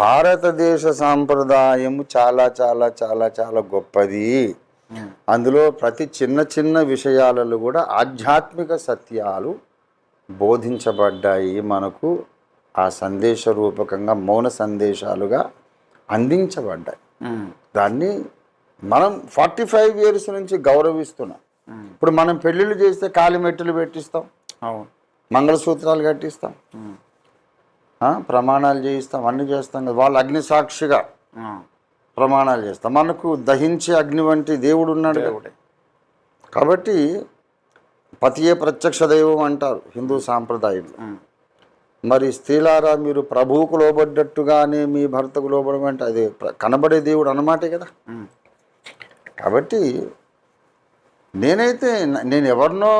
భారతదేశ సాంప్రదాయము చాలా చాలా చాలా చాలా గొప్పది. అందులో ప్రతి చిన్న చిన్న విషయాలలో కూడా ఆధ్యాత్మిక సత్యాలు బోధించబడ్డాయి మనకు. ఆ సందేశ రూపకంగా మౌన సందేశాలుగా అందించబడ్డాయి. దాన్ని మనం ఫార్టీ ఫైవ్ ఇయర్స్ నుంచి గౌరవిస్తున్నాం. ఇప్పుడు మనం పెళ్ళిళ్ళు చేస్తే కాలిమెట్టులు పెట్టిస్తాం. మంగళసూత్రాలు కట్టిస్తాం. ప్రమాణాలు చేయిస్తాం అన్నీ చేస్తాం కదా. వాళ్ళు అగ్ని సాక్షిగా ప్రమాణాలు చేస్తాం. మనకు దహించే అగ్ని వంటి దేవుడు ఉన్నాడు. కాబట్టి పతియే ప్రత్యక్ష దైవం అంటారు హిందూ సాంప్రదాయంలో. మరి స్త్రీలారా మీరు ప్రభువుకు లోబడ్డట్టుగానే మీ భర్తకు లోబడమంటే అది ప్ర- కనబడే దేవుడు అన్నమాటే కదా. కాబట్టి నేనైతే నేను ఎవరినో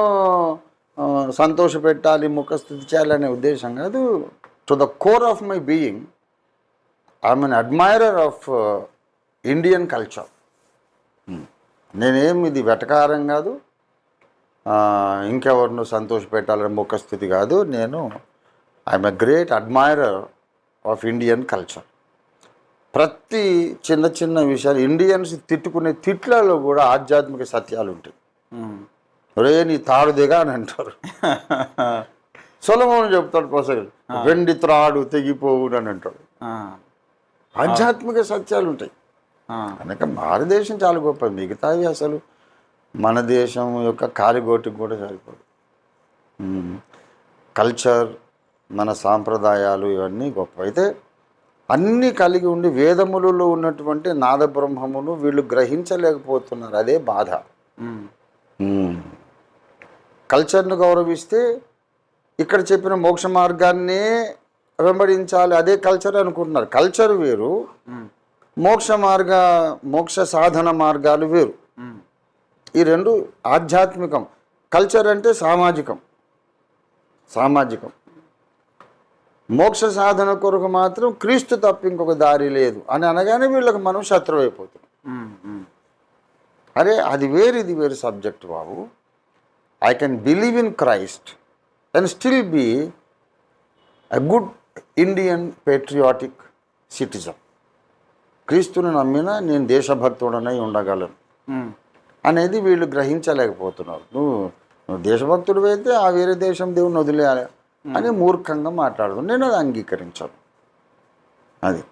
ఆ, సంతోష పెట్టాలి ముఖస్థుతి చేయాలనే ఉద్దేశం కాదు. To the core of my being I'm an admirer of Indian culture నేనేం ఇది వెటకారం కాదు. ఇంకెవరినో సంతోష పెట్టాలని ముఖస్థుతి కాదు. నేను I'm a great admirer of Indian culture ప్రతి చిన్న చిన్న విషయాలు ఇండియన్స్ తిట్టుకునే తిట్లలో కూడా ఆధ్యాత్మిక సత్యాలు ఉంటాయి. ఉమ్. ఒరే నీ తాడు దిగా అని అంటారు. సొలమోను చెప్తాడు ప్రసంగం వెండి త్రాడు తెగిపోవు అని అంటాడు. ఆధ్యాత్మిక సత్యాలు ఉంటాయి. కనుక భారతదేశం చాలా గొప్ప. మిగతావి అసలు మన దేశం యొక్క కాలిగోటికి కూడా సరిపోదు. కల్చర్ మన సాంప్రదాయాలు ఇవన్నీ గొప్ప. అయితే అన్నీ కలిగి ఉండి వేదములలో ఉన్నటువంటి నాద బ్రహ్మమును వీళ్ళు గ్రహించలేకపోతున్నారు. అదే బాధ. కల్చర్ను గౌరవిస్తే ఇక్కడ చెప్పిన మోక్ష మార్గాన్నే వెంబడించాలి. అదే కల్చర్ అనుకుంటున్నారు. కల్చర్ వేరు. మోక్ష మార్గ మోక్ష సాధన మార్గాలు వేరు. ఈ రెండు ఆధ్యాత్మికం. కల్చర్ అంటే సామాజికం. సామాజికం. మోక్ష సాధన కొరకు మాత్రం క్రీస్తు తప్ప ఇంకొక దారి లేదు అని అనగానే వీళ్ళకి మనం శత్రువు ఉమ్, ఉమ్. అరే అది వేరు ఇది వేరు subject Babu. I can believe in Christ and still be a good Indian patriotic citizen క్రీస్తుని నమ్మినా నేను దేశభక్తుడనై ఉండగలను. ఉమ్, అనేది వీళ్ళు గ్రహించలేకపోతున్నారు. నువ్వు నువ్వు దేశభక్తుడు అయితే ఆ వేరే దేశం దేవుని వదిలేయాలి అని మూర్ఖంగా మాట్లాడుతున్నాను నేను అది అంగీకరించాను. అది.